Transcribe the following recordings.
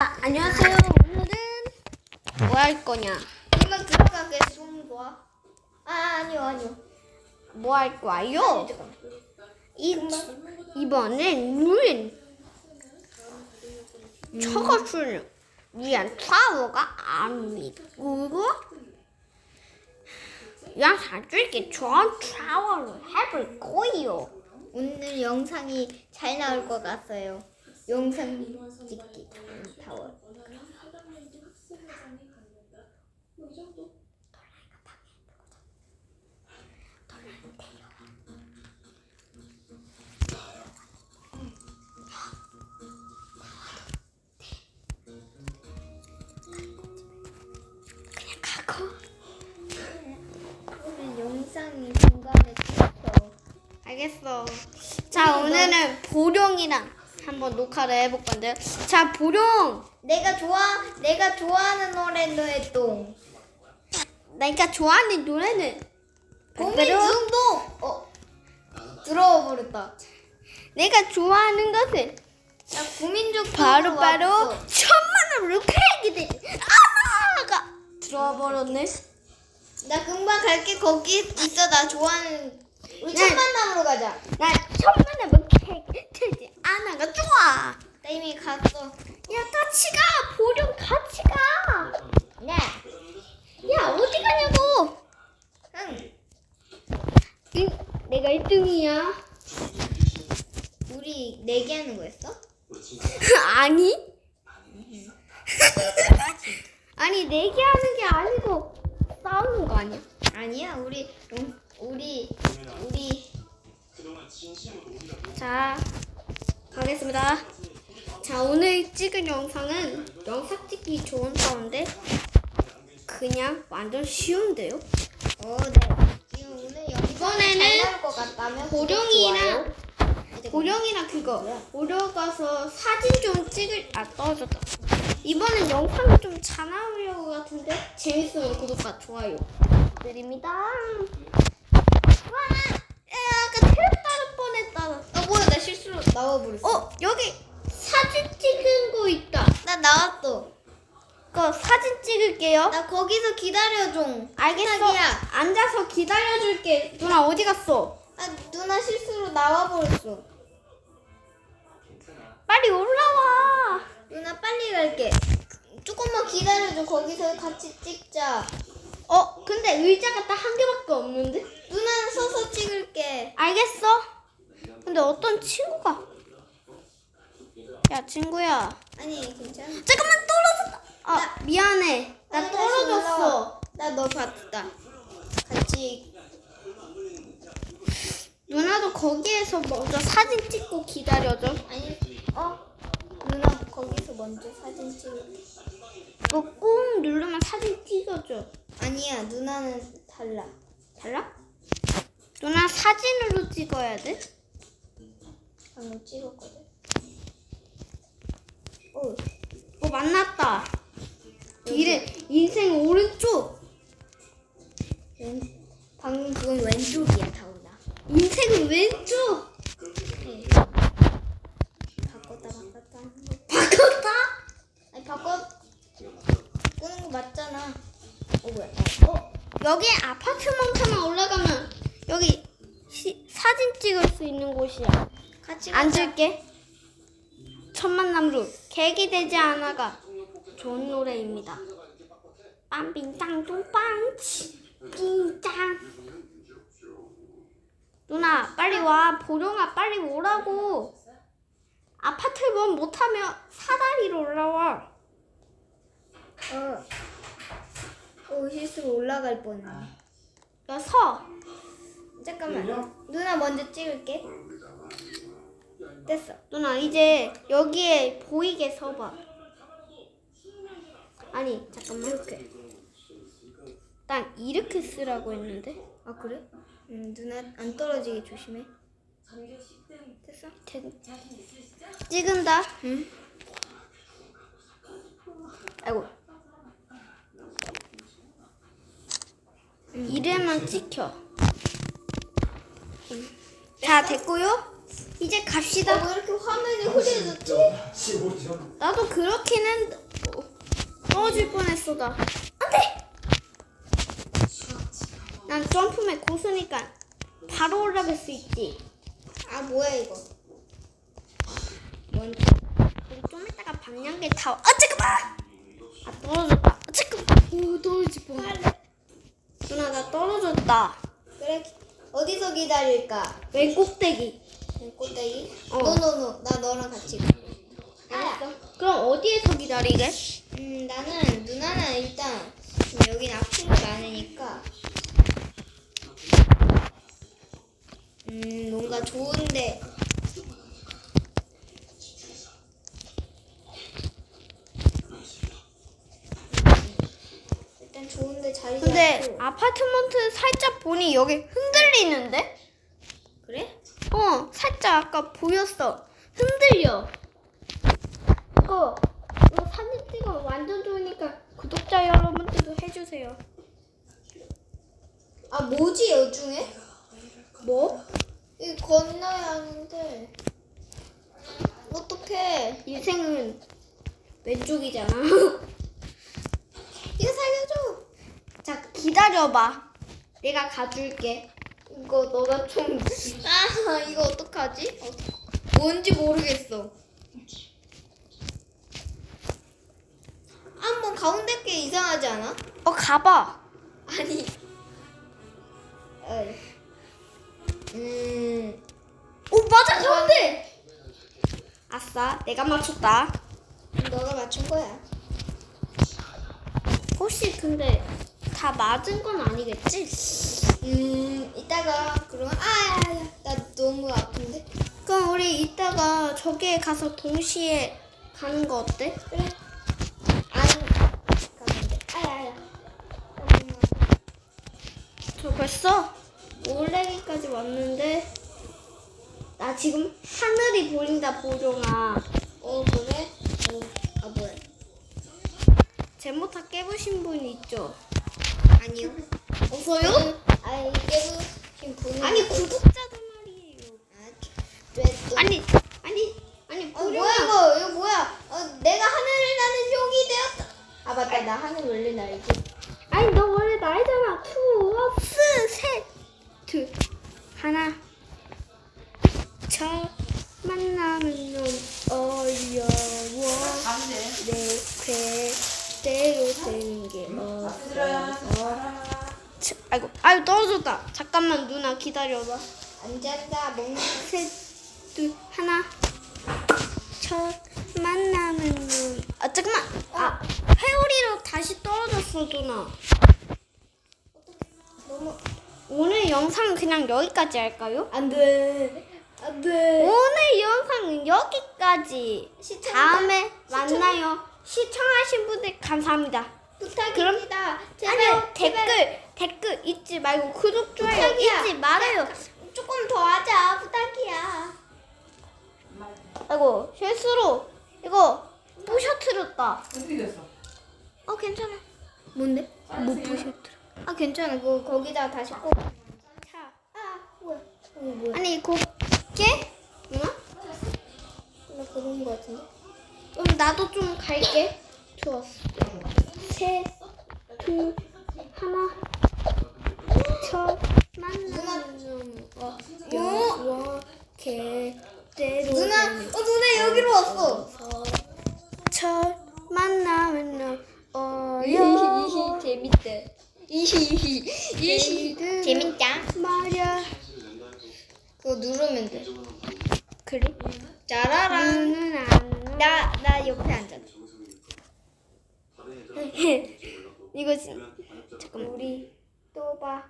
아, 안녕하세요. 오늘은 뭐 할 거냐? 그러면 들어가게 좀 봐. 아 아니요 아니요. 뭐 할 거예요? 이 이번엔 우린 저것을 위한 트라우가 아닙니다. 그리고 양사줄게 좋은 트라우를 해볼 거예요. 오늘 영상이 잘 나올 것 같아요. 영상 찍기 찍혀. 알겠어. 자 오늘은 보령이랑 한번 녹화를 해볼 건데요. 자 보령. 내가 좋아 내가 좋아하는 노래도 했동. 내가 좋아하는 노래는 봄이 바로 중독. 어 들어와 버렸다. 내가 좋아하는 것은 나 구민족 바로 바로 천만 원으로 크랙이 된 아마가 들어와 버렸네. 나 금방 갈게 거기 있어 나 좋아하는 우리 네. 천만남으로 가자. 난 천만 원으로 되지 아나가 좋아. 나 이미 갔어. 야 같이 가 보령 같이 가. 네. 야 어디 가냐고. 응. 응, 내가 1등이야. 우리 내기 하는 거였어? 아니? 아니 내기 하는 게 아니고 싸우는 거 아니야? 아니야 우리 용- 우리 우리 자 가겠습니다. 자 오늘 찍은 영상은 영상 찍기 좋은 가운데 그냥 완전 쉬운데요? 어네 지금 오늘 영상 이번에는 잘 나올 것 같다면 구독, 보령이랑 좋아요. 보령이랑 그거 보러 가서 사진 좀 찍을 아 떨어졌다. 이번엔 영상이 좀잘 나오려고 같은데 재밌으면 구독과 좋아요 드립니다. 와, 야, 아까 테레 따를 뻔했다. 어 뭐야 나 실수로 나와버렸어. 어 여기 사진 찍은 거 있다. 나 나왔어. 그 사진 찍을게요. 나 거기서 기다려 좀. 알겠어. 자기야. 앉아서 기다려줄게. 누나 어디 갔어? 아 누나 실수로 나와버렸어. 빨리 올라와. 누나 빨리 갈게. 조금만 기다려줘. 거기서 같이 찍자. 어 근데 의자가 딱 한 개밖에 없는데? 누나는 서서 찍을게. 알겠어. 근데 어떤 친구가? 야 친구야. 아니 괜찮아. 잠깐만 떨어졌다. 아 미안해. 나 아니, 다시 떨어졌어. 올라와. 나너 봤다. 같이 누나도 거기에서 먼저 사진 찍고 기다려줘. 아니 어 누나 거기서 먼저 사진 찍을. 이거 꾹 누르면 사진 찍어줘. 아니야 누나는 달라. 달라? 누나 사진으로 찍어야 돼? 방금 찍었거든. 어 어 만났다. 이래 인생 오른쪽. 왼, 방금 그건 왼쪽이야 다운다. 인생은 왼쪽. 네. 바꿨다 바꿨다. 바꿨다? 아니 바꿔 끄는 거 맞잖아. 어 뭐야? 어 여기 아파트먼트만 올라가면 여기 시- 사진 찍을 수 있는 곳이야. 같이 가자. 앉을게. 천만 남루 계기 되지 않아가 좋은 노래입니다. 빵빙땅 똥빵치 빙짱 누나 빨리 와 보령아 빨리 오라고 아파트 번 못하면 사다리로 올라와 어. 어 실수로 올라갈 뻔했네. 야 서 잠깐만. 누나 먼저 찍을게. 됐어. 누나 이제 여기에 보이게 서봐 아니 잠깐만 이렇게. 난 이렇게 쓰라고 했는데 아 그래? 음 누나 안 떨어지게 조심해. 됐어? 된- 찍은다. 응. 아이고. 이래만 찍혀. 자, 됐고요. 이제 어, 갑시다. 왜 이렇게 화면이 흐려졌지? 15점. 나도 그렇게는 어, 떨어질 뻔했어 나. 안돼. 난 점프맨 고수니까 바로 올라갈 수 있지. 아 뭐야 이거? 뭔지. 우리 좀 이따가 방향계 타워. 아 잠깐만. 아 떨어졌다. 아, 잠깐만. 오 떨어질 뻔. 누나 나 떨어졌다. 그래 어디서 기다릴까? 왼 꼭대기. 꽃대기? 어. 노노노 나 너랑 같이 가. 알았어. 그럼 어디에서 기다리게? 음 나는 누나는 일단 여긴 아픈 게 많으니까 음 뭔가 좋은데 일단 좋은데 자리 근데 아파트먼트 살짝 보니 여기 흔들리는데? 어, 살짝 아까 보였어. 흔들려. 이거, 이거 사진 찍어 완전 좋으니까 구독자 여러분들도 해주세요. 아 뭐지 여 중에? 뭐? 이 건너야 하는데 어떡해 인생은 왼쪽이잖아. 이거 살려줘 자, 기다려봐. 내가 가줄게. 이거 너가 좀. 아 이거 어떡하지? 어, 뭔지 모르겠어. 한번 가운데 게 이상하지 않아? 어, 가봐. 아니. 어이. 음. 오, 맞아, 가운데! 아싸, 내가 맞췄다. 너가 맞춘 거야. 혹시 근데 다 맞은 건 아니겠지? 음. 이따가 그럼 아야야 나 너무 아픈데. 그럼 우리 이따가 저기에 가서 동시에 가는 거 어때? 그래. 안 가는데. 아야야. 저 벌써 올레기까지 왔는데 나 지금 하늘이 보인다 보정아 어 그래? 어. 아 뭐야? 제모타 깨부신 분 있죠? 아니요. 없어요? 아니 깨부신 분은 아니 구독자들 말이에요 아? 아니 아니 아니 어, 뭐야 이거 이거 뭐야? 어, 내가 하늘을 나는 용이 되었다. 아 맞다 나 하늘 원래 날지. 아니 너 원래 나이잖아 투어스 셋둘 하나 첫 만나면 넌 어려워 내 쾌대로 되는 게 어려워 치- 아이고 아이고 떨어졌다. 잠깐만 누나 기다려봐. 앉았다. 먹는 셋둘 하나. 첫 만나면 넌아 잠깐만. 아 회오리로 다시 떨어졌어 누나. 너무 오늘 영상 그냥 여기까지 할까요? 안돼. 안돼. 오늘 영상은 여기까지. 시청자- 다음에 시청- 만나요. 시청하신 분들 감사합니다. 부탁입니다. 제발 아니요 제발 댓글 댓글 잊지 말고 구독 좋아요 부탁이야. 잊지 말아요. 조금 더 하자 부탁이야. 아이고 실수로 이거. 어떻게 됐어? 어 괜찮아. 뭔데? 못 부셔뜨려. 아 괜찮아. 그 거기다 다시 꼭. 자아 뭐야? 어 뭐야? 아니 곱게 누나? 나 그런 거 같은데. 그럼 나도 좀 갈게. 좋았어. 셋, 둘, 하나. 첫 만나면 어, 영원 개대로 누나 어 누나 여기로 왔어. 첫 만나면 어려워 재밌대. 이히히 이히 재밌다. 말야 그거 누르면 돼. 그래? 짜라란. 눈은 안 나 나 옆에 앉아. 이거지. 잠깐만 우리 또 봐.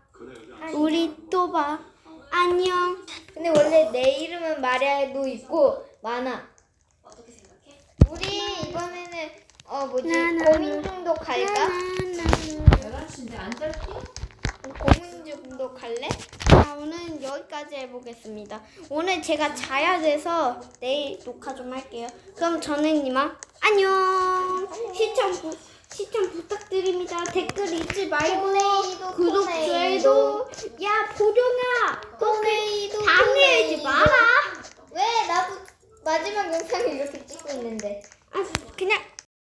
우리 또 봐. 안녕. 근데 원래 내 이름은 마리아도 있고 많아. 우리 이번에는 어 뭐지 나나나. 고민중도 갈까? 나나나. 11시인데 안 잘게? 고민중도 갈래? 자, 오늘 여기까지 해보겠습니다. 오늘 제가 자야 돼서 내일 녹화 좀 할게요. 그럼 저는 이만 안녕. 시청 부, 시청 부탁드립니다. 댓글 잊지 말고 구독. 좋아요도 야 보령아 너 토네이도, 방해하지 토네이도. 마라. 왜 나도 마지막 영상을 이렇게 찍고 있는데? 아, 그냥